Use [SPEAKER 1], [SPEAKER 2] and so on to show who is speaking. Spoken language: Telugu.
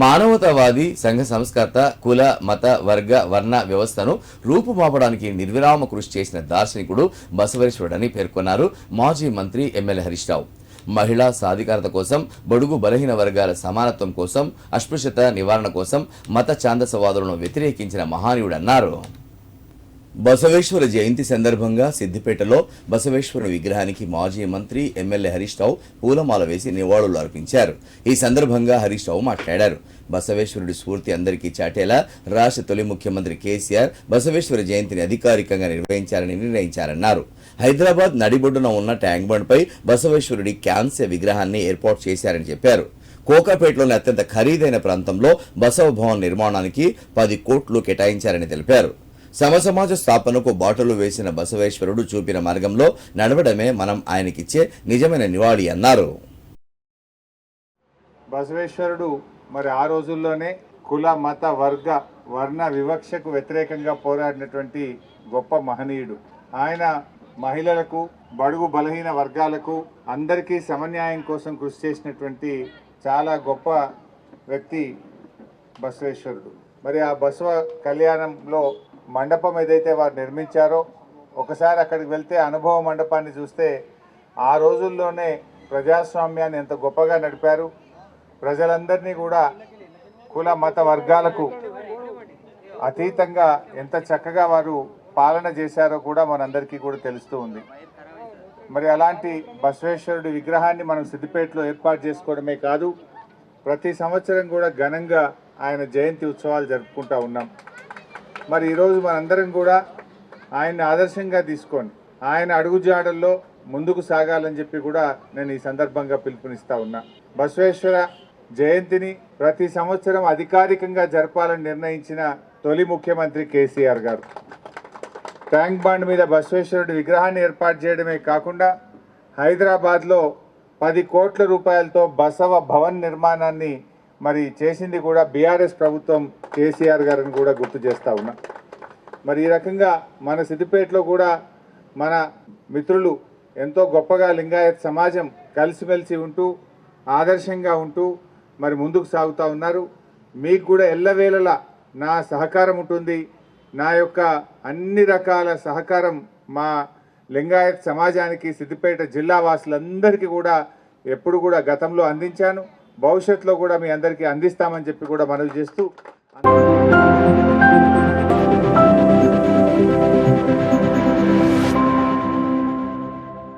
[SPEAKER 1] మానవతావాది సంఘ సంస్కర్త కుల మత వర్గ వర్ణ వ్యవస్థను రూపుమాపడానికి నిర్విరామ కృషి చేసిన దార్శనికుడు బసవేశ్వరుడని పేర్కొన్నారు మాజీ మంత్రి ఎమ్మెల్యే హరీష్ రావు. మహిళా సాధికారత కోసం బడుగు బలహీన వర్గాల సమానత్వం కోసం అస్పృశ్యత నివారణ కోసం మత ఛాందసవాదులను వ్యతిరేకించిన మహానీయుడన్నారు. బసవేశ్వర జయంతి సందర్భంగా సిద్దిపేటలో బసవేశ్వరుని విగ్రహానికి మాజీ మంత్రి ఎమ్మెల్యే హరీష్ రావు పూలమాల వేసి నివాళులు అర్పించారు. ఈ సందర్భంగా హరీష్ రావు మాట్లాడారు. బసవేశ్వరుడి స్ఫూర్తి అందరికీ చాటేలా రాష్ట్ర తొలి ముఖ్యమంత్రి కేసీఆర్ బసవేశ్వర జయంతిని అధికారికంగా నిర్వహించాలని నిర్ణయించారన్నారు. హైదరాబాద్ నడిబొడ్డున ఉన్న ట్యాంక్ బండ్పై బసవేశ్వరుడి క్యాన్సర్ విగ్రహాన్ని ఏర్పాటు చేశారని చెప్పారు. కోకాపేటలోని అత్యంత ఖరీదైన ప్రాంతంలో బసవ భవన్ నిర్మాణానికి పది కోట్లు కేటాయించారని తెలిపారు. సమసమాజ స్థాపనకు బాటలు వేసిన బసవేశ్వరుడు చూపిన మార్గంలో నడవడమే మనం ఆయనకిచ్చే నిజమైన నివాళి అన్నారు.
[SPEAKER 2] బసవేశ్వరుడు మరి ఆ రోజుల్లోనే కుల మత వర్గ వర్ణ వివక్షకు వ్యతిరేకంగా పోరాడినటువంటి గొప్ప మహనీయుడు. ఆయన మహిళలకు బడుగు బలహీన వర్గాలకు అందరికీ సమన్యాయం కోసం కృషి చేసినటువంటి చాలా గొప్ప వ్యక్తి బసవేశ్వరుడు. మరి ఆ బసవ కళ్యాణంలో మండపం ఏదైతే వారు నిర్మించారో ఒకసారి అక్కడికి వెళ్తే అనుభవ మండపాన్ని చూస్తే ఆ రోజుల్లోనే ప్రజాస్వామ్యాన్ని ఎంత గొప్పగా నడిపారు. ప్రజలందరినీ కూడా కుల మత వర్గాలకు అతీతంగా ఎంత చక్కగా వారు పాలన చేశారో కూడా మనందరికీ కూడా తెలుస్తూ ఉంది. మరి అలాంటి బసవేశ్వరుడి విగ్రహాన్ని మనం సిద్దిపేటలో ఏర్పాటు చేసుకోవడమే కాదు ప్రతి సంవత్సరం కూడా ఘనంగా ఆయన జయంతి ఉత్సవాలు జరుపుకుంటూ ఉన్నాం. మరి ఈరోజు మనందరం కూడా ఆయన్ని ఆదర్శంగా తీసుకొని ఆయన అడుగుజాడల్లో ముందుకు సాగాలని చెప్పి కూడా నేను ఈ సందర్భంగా పిలుపునిస్తా ఉన్నా. బసవేశ్వర జయంతిని ప్రతి సంవత్సరం అధికారికంగా జరపాలని నిర్ణయించిన తొలి ముఖ్యమంత్రి కేసీఆర్ గారు. ట్యాంక్ బండ్ మీద బసవేశ్వరుడి విగ్రహాన్ని ఏర్పాటు చేయడమే కాకుండా హైదరాబాద్లో పది కోట్ల రూపాయలతో బసవ భవన్ నిర్మాణాన్ని మరి చేసింది కూడా బీఆర్ఎస్ ప్రభుత్వం కేసీఆర్ గారిని కూడా గుర్తు చేస్తూ ఉన్నా. మరి ఈ రకంగా మన సిద్దిపేటలో కూడా మన మిత్రులు ఎంతో గొప్పగా లింగాయత్ సమాజం కలిసిమెలిసి ఉంటూ ఆదర్శంగా ఉంటూ మరి ముందుకు సాగుతూ ఉన్నారు. మీకు కూడా ఎల్లవేళలా నా సహకారం ఉంటుంది. నా యొక్క అన్ని రకాల సహకారం మా లింగాయత్ సమాజానికి సిద్దిపేట జిల్లా వాసులందరికీ కూడా ఎప్పుడు కూడా గతంలో అందించాను. భవిష్యత్తులో కూడా మీ అందరికీ అందిస్తామని చెప్పి కూడా మనవి చేస్తూ